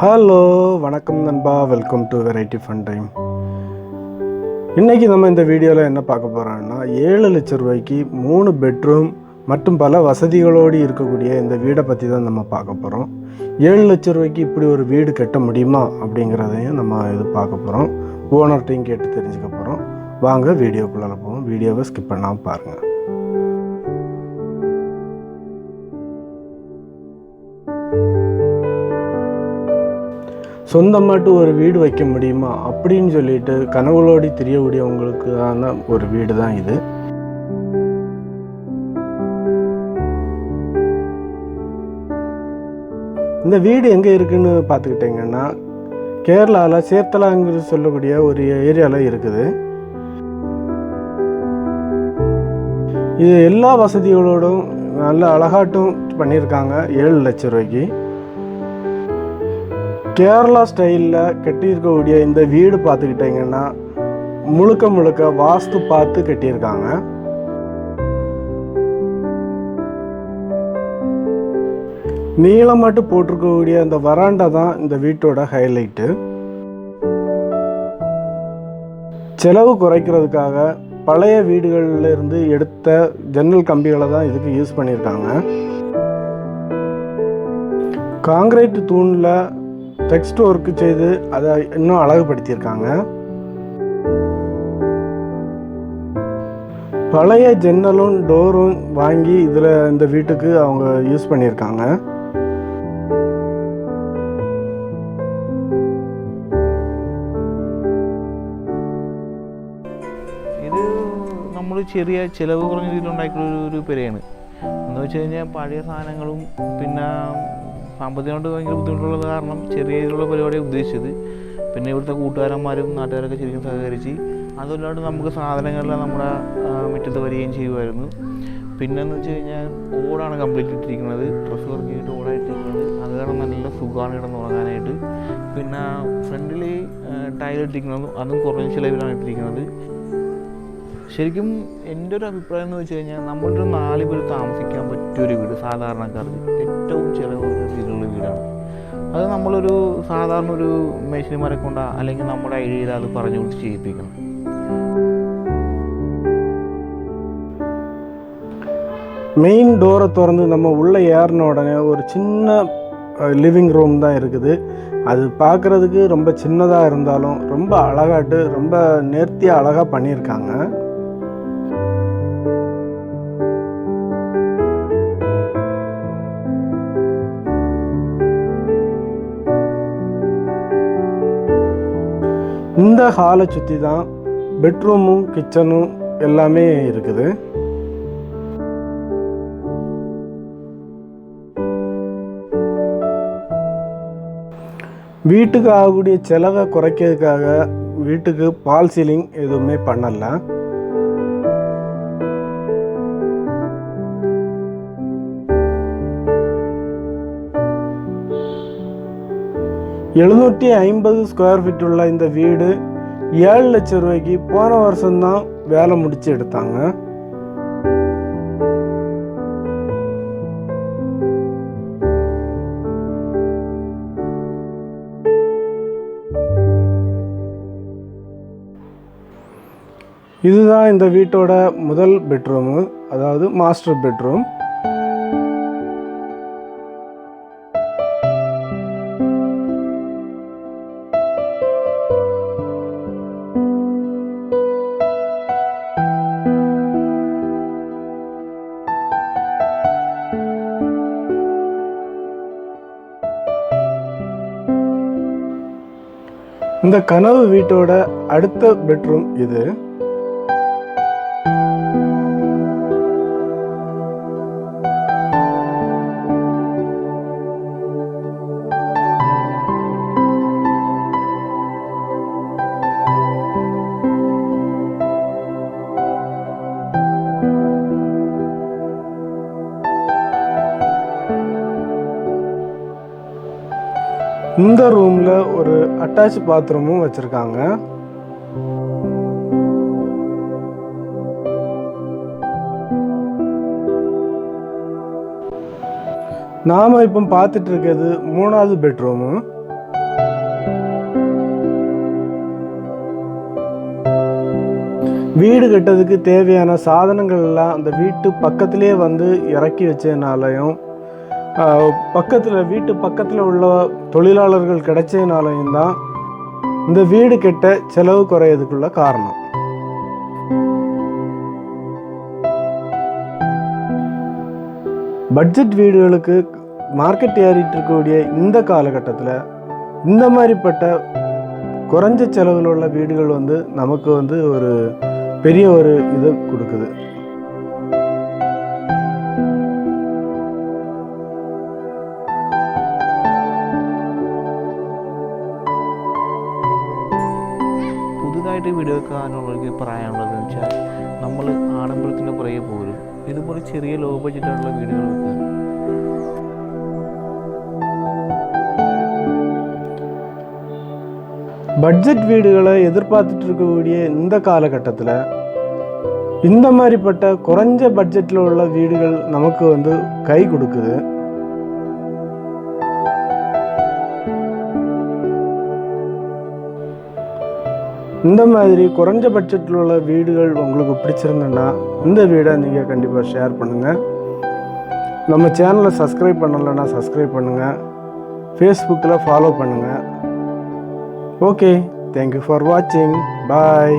Hello வணக்கம் நண்பா. Welcome to variety fun time இன்றைக்கி நம்ம இந்த வீடியோவில் என்ன பார்க்க போகிறோம்னா ஏழு லட்ச ரூபாய்க்கு மூணு பெட்ரூம் மற்றும் பல வசதிகளோடு இருக்கக்கூடிய இந்த வீடை பற்றி தான் நம்ம பார்க்க போகிறோம் ஏழு லட்ச ரூபாய்க்கு இப்படி ஒரு வீடு கட்ட முடியுமா அப்படிங்கிறதையும் நம்ம இது பார்க்க போகிறோம் ஓனர்கிட்டையும் கேட்டு தெரிஞ்சுக்க போகிறோம் வாங்க வீடியோக்குள்ளே போவோம். வீடியோவை ஸ்கிப் பண்ணாமல் பாருங்கள் சொந்தமாட்டு ஒரு வீடு வைக்க முடியுமா அப்படின்னு சொல்லிட்டு கனவுகளோடி தெரியக்கூடியவங்களுக்கான ஒரு வீடு தான் இது. இந்த வீடு எங்கே இருக்குன்னு பார்த்துக்கிட்டிங்கன்னா கேரளாவில் சேர்த்தலாங்கிறது சொல்லக்கூடிய ஒரு ஏரியாவில் இருக்குது. இது எல்லா வசதிகளோடும் நல்ல அழகாட்டும் பண்ணியிருக்காங்க. ஏழு லட்ச ரூபாய்க்கு. கேரளா ஸ்டைலில் கட்டியிருக்கக்கூடிய இந்த வீடு பார்த்துக்கிட்டிங்கன்னா முழுக்க முழுக்க வாஸ்து பார்த்து கட்டியிருக்காங்க. நீளமாட்டு போட்டிருக்கக்கூடிய அந்த வராண்டா தான் இந்த வீட்டோட ஹைலைட்டு செலவு குறைக்கிறதுக்காக பழைய வீடுகளில் இருந்து எடுத்த ஜன்னல் கம்பிகளை தான் இதுக்கு யூஸ் பண்ணியிருக்காங்க. காங்கிரீட் தூணில் டெக்ஸ்ட் ஒர்க்கு செய்து அதை இன்னும் அழகுபடுத்தியிருக்காங்க பழைய ஜன்னலும் டோரும் வாங்கி இதில் இந்த வீட்டுக்கு அவங்க யூஸ் பண்ணியிருக்காங்க ഇത് നമ്മൾ ചെറിയ ചിലവ് കുറഞ്ഞ രീതിയിൽ ഉണ്ടാക്കിയ ഒരു ഒരു പെരയാണ് എന്ന് വെച്ച് കഴിഞ്ഞാൽ പഴയ സാധനങ്ങളും പിന്നെ സാമ്പത്തികമായിട്ട് ഭയങ്കര ബുദ്ധിമുട്ടുള്ളത് കാരണം ചെറിയ രീതിയിലുള്ള പരിപാടിയാണ് ഉദ്ദേശിച്ചത്. പിന്നെ ഇവിടുത്തെ കൂട്ടുകാരന്മാരും നാട്ടുകാരൊക്കെ ശരിക്കും സഹകരിച്ച് അതല്ലാണ്ട് നമുക്ക് സാധനങ്ങളെല്ലാം നമ്മുടെ മുറ്റത്ത് വരികയും ചെയ്യുമായിരുന്നു. പിന്നെന്ന് വെച്ച് കഴിഞ്ഞാൽ ഓടാണ് കംപ്ലീറ്റ് ഇട്ടിരിക്കുന്നത്. ഡ്രസ്സ് ചെയ്തിട്ട് ഓടായിട്ടിരിക്കുന്നത്. അത് കാരണം നല്ല സുഖമാണ് കിടന്ന് ഉറങ്ങാനായിട്ട്. പിന്നെ ഫ്രണ്ടിൽ ടൈൽ ഇട്ടിരിക്കുന്നതും. അതും കുറഞ്ഞ ചിലവിലാണ് ഇട്ടിരിക്കുന്നത്. ശരിക്കും എൻ്റെ ഒരു അഭിപ്രായം എന്ന് വെച്ച് കഴിഞ്ഞാൽ നമ്മളുടെ ഒരു നാല് പേര് താമസിക്കാൻ പറ്റിയ ഒരു വീട് സാധാരണക്കാർക്ക് ഏറ്റവും ചിലവ് കുറഞ്ഞ രീതിയിലുള്ള വീടാണ് അത് നമ്മളൊരു സാധാരണ ഒരു മേശിനിമാരെ കൊണ്ടാ അല്ലെങ്കിൽ നമ്മുടെ ഐഡിയയിൽ അത് പറഞ്ഞു കൊടുത്ത് ചെയ്യിപ്പിക്കണം மெயின் டோரை திறந்து நம்ம உள்ளே ஏறின உடனே ஒரு சின்ன லிவிங் ரூம் தான் இருக்குது அது பார்க்குறதுக்கு ரொம்ப சின்னதாக இருந்தாலும் ரொம்ப அழகாட்டு ரொம்ப நேர்த்தியாக அழகாக பண்ணியிருக்காங்க இந்த ஹாலை சுற்றி தான் பெட்ரூமும் கிச்சனும் எல்லாமே இருக்குது. வீட்டுக்கு ஆகக்கூடிய செலவை குறைக்கிறதுக்காக வீட்டுக்கு பால் சீலிங் எதுவுமே பண்ணல. எழுநூற்றி ஐம்பது ஸ்கொயர் ஃபீட் உள்ள இந்த வீடு ஏழு லட்சம் ரூபாய்க்கு போன வருஷம்தான் வேலை முடிச்சு எடுத்தாங்க. இதுதான் இந்த வீட்டோட முதல் பெட்ரூமு அதாவது மாஸ்டர் பெட்ரூம் இந்த கனவு வீட்டோட அடுத்த பெட்ரூம் இது. இந்த ரூம்ல ஒரு அட்டாச் பாத்ரூமும் வச்சிருக்காங்க. நாம இப்போ பார்த்துட்டு இருக்கிறது மூணாவது பெட்ரூமு வீடு கட்டதுக்கு தேவையான சாதனங்கள் எல்லாம் அந்த வீட்டு பக்கத்திலே வந்து இறக்கி வச்சதுனாலையும் பக்கத்தில் வீட்டு பக்கத்தில் உள்ள தொழிலாளர்கள் கிடைச்சதுனாலையும் தான் இந்த வீடு கிட்ட செலவு குறையதுக்குள்ள காரணம். பட்ஜெட் வீடுகளுக்கு மார்க்கெட் ஏறிட்டு இருக்கக்கூடிய இந்த காலகட்டத்தில் இந்த மாதிரிப்பட்ட குறைஞ்ச செலவில் உள்ள வீடுகள் வந்து நமக்கு வந்து ஒரு பெரிய ஒரு இது கொடுக்குது. പുതുതായിട്ട് വീഡിയോ വെക്കാനുള്ളവർക്ക് പറയാനുള്ളതെന്ന് വെച്ചാൽ നമ്മൾ ആഡംബരത്തിൻ്റെ പുറകെ പോലും ഇതുപോലെ ചെറിയ ലോ ബഡ്ജറ്റായിട്ടുള്ള വീടുകൾ വെക്കുക பட்ஜெட் வீடுகளை எதிர்பார்த்துட்டு இருக்கக்கூடிய இந்த காலகட்டத்தில் இந்த மாதிரிப்பட்ட குறைஞ்ச பட்ஜெட்டில் உள்ள வீடுகள் நமக்கு வந்து கை கொடுக்குது இந்த மாதிரி குறைஞ்ச பட்ஜெட்டில் உள்ள வீடுகள் உங்களுக்கு பிடிச்சிருந்துன்னா இந்த வீடை நீங்கள் கண்டிப்பாக ஷேர் பண்ணுங்கள் நம்ம சேனலை சப்ஸ்கிரைப் பண்ணலைன்னா சப்ஸ்கிரைப் பண்ணுங்கள் ஃபேஸ்புக்கில் ஃபாலோ பண்ணுங்கள் ஓகே தேங்க்யூ ஃபார் வாட்சிங் பாய்